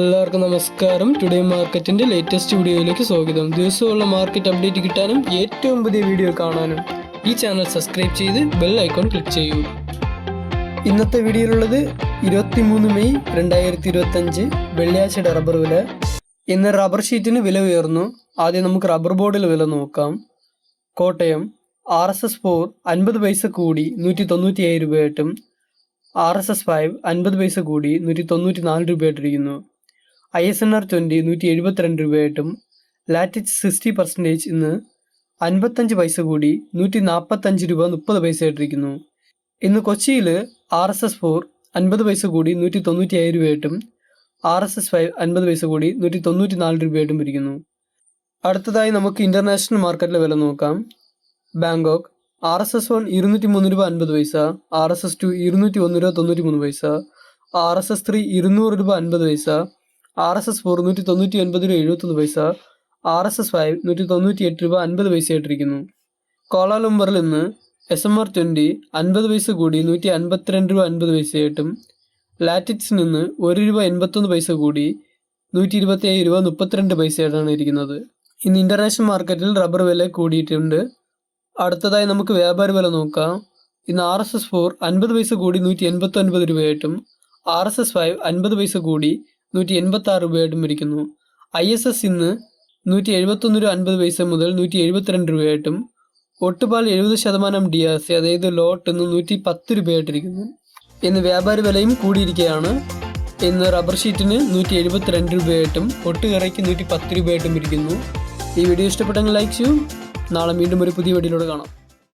എല്ലാവർക്കും നമസ്കാരം. ടുഡേ മാർക്കറ്റിന്റെ ലേറ്റസ്റ്റ് വീഡിയോയിലേക്ക് സ്വാഗതം. ദിവസമുള്ള മാർക്കറ്റ് അപ്ഡേറ്റ് കിട്ടാനും ഏറ്റവും പുതിയ വീഡിയോ കാണാനും ഈ ചാനൽ സബ്സ്ക്രൈബ് ചെയ്ത് ബെൽ ഐക്കോൺ ക്ലിക്ക് ചെയ്യൂ. ഇന്നത്തെ വീഡിയോയിലുള്ളത് ഇരുപത്തി മൂന്ന് മെയ് രണ്ടായിരത്തി ഇരുപത്തി അഞ്ച് വെള്ളിയാഴ്ചയുടെ റബ്ബർ വില. ഇന്ന് റബ്ബർ ഷീറ്റിന് വില ഉയർന്നു. ആദ്യം നമുക്ക് റബ്ബർ ബോർഡിൽ വില നോക്കാം. Kottayam R S S four അൻപത് പൈസ കൂടി നൂറ്റി തൊണ്ണൂറ്റി ഏഴ് രൂപയായിട്ടും ആർ എസ് എസ് ഫൈവ് അൻപത് പൈസ കൂടി നൂറ്റി തൊണ്ണൂറ്റി നാല് രൂപയായിട്ടിരിക്കുന്നു. I S N R twenty നൂറ്റി എഴുപത്തിരണ്ട് രൂപയായിട്ടും ലാറ്റിച്ച് സിക്സ്റ്റി പെർസെന്റേജ് ഇന്ന് അൻപത്തഞ്ച് പൈസ കൂടി നൂറ്റി നാൽപ്പത്തഞ്ച് രൂപ മുപ്പത് പൈസ ആയിട്ടിരിക്കുന്നു ഇന്ന് കൊച്ചിയിൽ ആർ എസ് എസ് ഫോർ അൻപത് പൈസ കൂടി നൂറ്റി തൊണ്ണൂറ്റി ഏഴ് രൂപയായിട്ടും ആർ എസ് എസ് ഫൈവ് അൻപത് പൈസ കൂടി നൂറ്റി തൊണ്ണൂറ്റി നാല് രൂപയായിട്ടും ഇരിക്കുന്നു. അടുത്തതായി നമുക്ക് ഇന്റർനാഷണൽ മാർക്കറ്റിലെ വില നോക്കാം. Bangkok R S S one ഇരുന്നൂറ്റി മൂന്ന് രൂപ അൻപത് പൈസ ആർ എസ് എസ് ടു ഇരുന്നൂറ്റി ഒന്ന് രൂപ തൊണ്ണൂറ്റി മൂന്ന് പൈസ ആർ എസ് എസ് ത്രീ ഇരുന്നൂറ് രൂപ അൻപത് പൈസ ആർ എസ് എസ് ഫോർ നൂറ്റി തൊണ്ണൂറ്റി ഒൻപത് രൂപ എഴുപത്തൊന്ന് പൈസ ആർ എസ് എസ് ഫൈവ് നൂറ്റി തൊണ്ണൂറ്റി എട്ട് രൂപ അൻപത് പൈസ ആയിട്ടിരിക്കുന്നു. കോലാലുംബറിൽ നിന്ന് എസ് എം ആർ ട്വന്റി അൻപത് പൈസ കൂടി നൂറ്റി അൻപത്തിരണ്ട് രൂപ അൻപത് പൈസയായിട്ടും ലാറ്റിക്സിൽ നിന്ന് ഒരു രൂപ എൺപത്തൊന്ന് പൈസ കൂടി നൂറ്റി ഇരുപത്തി ഏഴ് രൂപ മുപ്പത്തിരണ്ട് പൈസയായിട്ടാണ് ഇരിക്കുന്നത്. ഇന്ന് ഇന്റർനാഷണൽ മാർക്കറ്റിൽ റബ്ബർ വില കൂടിയിട്ടുണ്ട്. അടുത്തതായി നമുക്ക് വ്യാപാര വില നോക്കാം. ഇന്ന് ആർ എസ് എസ് ഫോർ അൻപത് പൈസ കൂടി നൂറ്റി എൺപത്തൊൻപത് രൂപയായിട്ടും ആർ എസ് എസ് ഫൈവ് അൻപത് പൈസ കൂടി നൂറ്റി എൺപത്തി ആറ് രൂപയായിട്ടും ഇരിക്കുന്നു ഐ എസ് എസ് ഇന്ന് നൂറ്റി എഴുപത്തൊന്ന് രൂപ അൻപത് പൈസ മുതൽ നൂറ്റി എഴുപത്തിരണ്ട് രൂപയായിട്ടും ഒട്ടുപാൽ എഴുപത് ശതമാനം ഡി ആർ സി അതായത് ലോട്ട് ഇന്ന് നൂറ്റി പത്ത് രൂപയായിട്ടിരിക്കുന്നു. ഇന്ന് വ്യാപാര വിലയും കൂടിയിരിക്കുകയാണ്. ഇന്ന് റബ്ബർ ഷീറ്റിന് നൂറ്റി എഴുപത്തിരണ്ട് രൂപയായിട്ടും ഒട്ടുകറയ്ക്ക് നൂറ്റി പത്ത് രൂപയായിട്ടും ഇരിക്കുന്നു. ഈ വീഡിയോ ഇഷ്ടപ്പെട്ടെങ്കിൽ ലൈക്ക് ചെയ്യൂ. നാളെ വീണ്ടും ഒരു പുതിയ വീഡിയോയിലൂടെ കാണാം.